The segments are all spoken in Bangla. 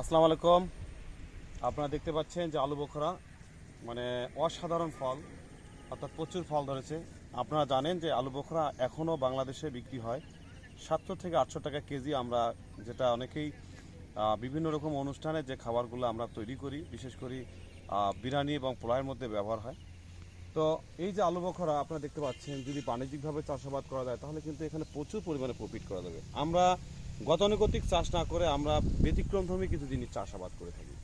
আসসালামু আলাইকুম। আপনারা দেখতে পাচ্ছেন যে আলু বোখরা মানে অসাধারণ ফল, অর্থাৎ প্রচুর ফল ধরেছে। আপনারা জানেন যে আলু বোখরা এখনও বাংলাদেশে বিক্রি হয়। সাতশো থেকে আটশো টাকা কেজি আমরা যেটা অনেকেই বিভিন্ন রকম অনুষ্ঠানে যে খাবারগুলো আমরা তৈরি করি, বিশেষ করে বিরিয়ানি এবং পোলাওয়ের মধ্যে ব্যবহার হয়। তো এই যে আলু বখরা আপনারা দেখতে পাচ্ছেন, যদি বাণিজ্যিকভাবে চাষাবাদ করা যায়, তাহলে কিন্তু এখানে প্রচুর পরিমাণে প্রফিট করা যাবে। আমরা গতানুগতিক চাষ না করে আমরা ব্যতিক্রমধর্মী কিছু জিনিস চাষাবাদ করে থাকি।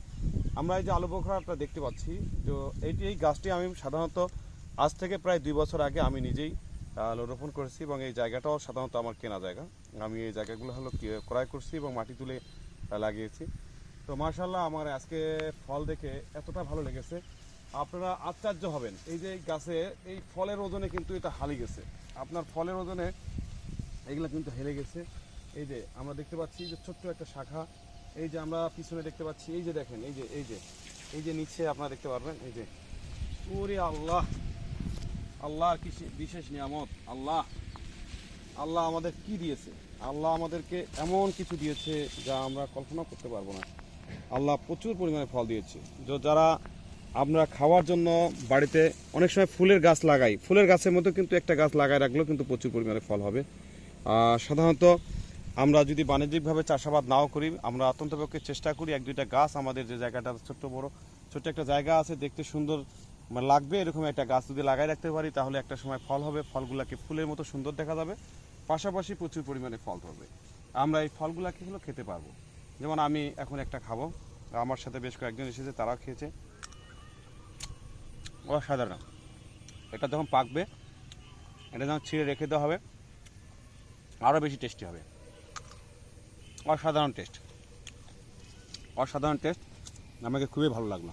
আমরা এই যে আলু বখরাটা দেখতে পাচ্ছি, তো এইটি এই গাছটি আমি সাধারণত আজ থেকে প্রায় দুই বছর আগে আমি নিজেই রোপণ করেছি এবং এই জায়গাটাও সাধারণত আমার কেনা জায়গা। আমি এই জায়গাগুলো হলো ক্রয় করছি এবং মাটি তুলে লাগিয়েছি। তো মার্শাল্লাহ আমার আজকে ফল দেখে এতটা ভালো লেগেছে আপনারা আশ্চর্য হবেন। এই যে গাছে এই ফলের ওজনে কিন্তু এটা হালি গেছে। আপনার ফলের ওজনে এগুলো কিন্তু হেলে গেছে। এই যে আমরা দেখতে পাচ্ছি যে ছোট্ট একটা শাখা। এই যে আমরা পিছনে দেখতে পাচ্ছি, এই যে দেখেন, এই যে এই যে এই যে নিচে আপনারা দেখতে পারবেন, এই যে। ওরে আল্লাহ! আল্লাহর কি বিশেষ নিয়ামত? আল্লাহ! আল্লাহ আমাদের কি দিয়েছে? আল্লাহ আমাদেরকে এমন কিছু দিয়েছে যা আমরা কল্পনা করতে পারব না। আল্লাহ প্রচুর পরিমাণে ফল দিয়েছে। যারা আমরা খাওয়ার জন্য বাড়িতে অনেক সময় ফুলের গাছ লাগাই। ফুলের গাছের মধ্যে কিন্তু একটা গাছ লাগাই রাখলেও কিন্তু প্রচুর পরিমাণে ফল হবে। সাধারণত আমরা যদি বাণিজ্যিকভাবে চাষাবাদ নাও করি, আমরা অত্যন্তপক্ষে চেষ্টা করি এক দুইটা গাছ। আমাদের যে জায়গাটা ছোট্ট বড়, ছোট্ট একটা জায়গা আছে, দেখতে সুন্দর মানে লাগবে, এরকম একটা গাছ যদি লাগাই রাখতে পারি, তাহলে একটা সময় ফল হবে। ফলগুলাকে ফুলের মতো সুন্দর দেখা যাবে। পাশাপাশি প্রচুর পরিমাণে ফল ধরবে। আমরা এই ফলগুলাকে হলো খেতে পারব। যেমন আমি এখন একটা খাব। আমার সাথে বেশ কয়েকজন এসেছে, তারাও খেয়েছে। অসাধারণ। এটা যখন পাকবে, এটা যখন ছিঁড়ে রেখে দেওয়া হবে আরও বেশি টেস্টি হবে। অসাধারণ টেস্ট অসাধারণ টেস্ট আমাকে খুবই ভালো লাগল।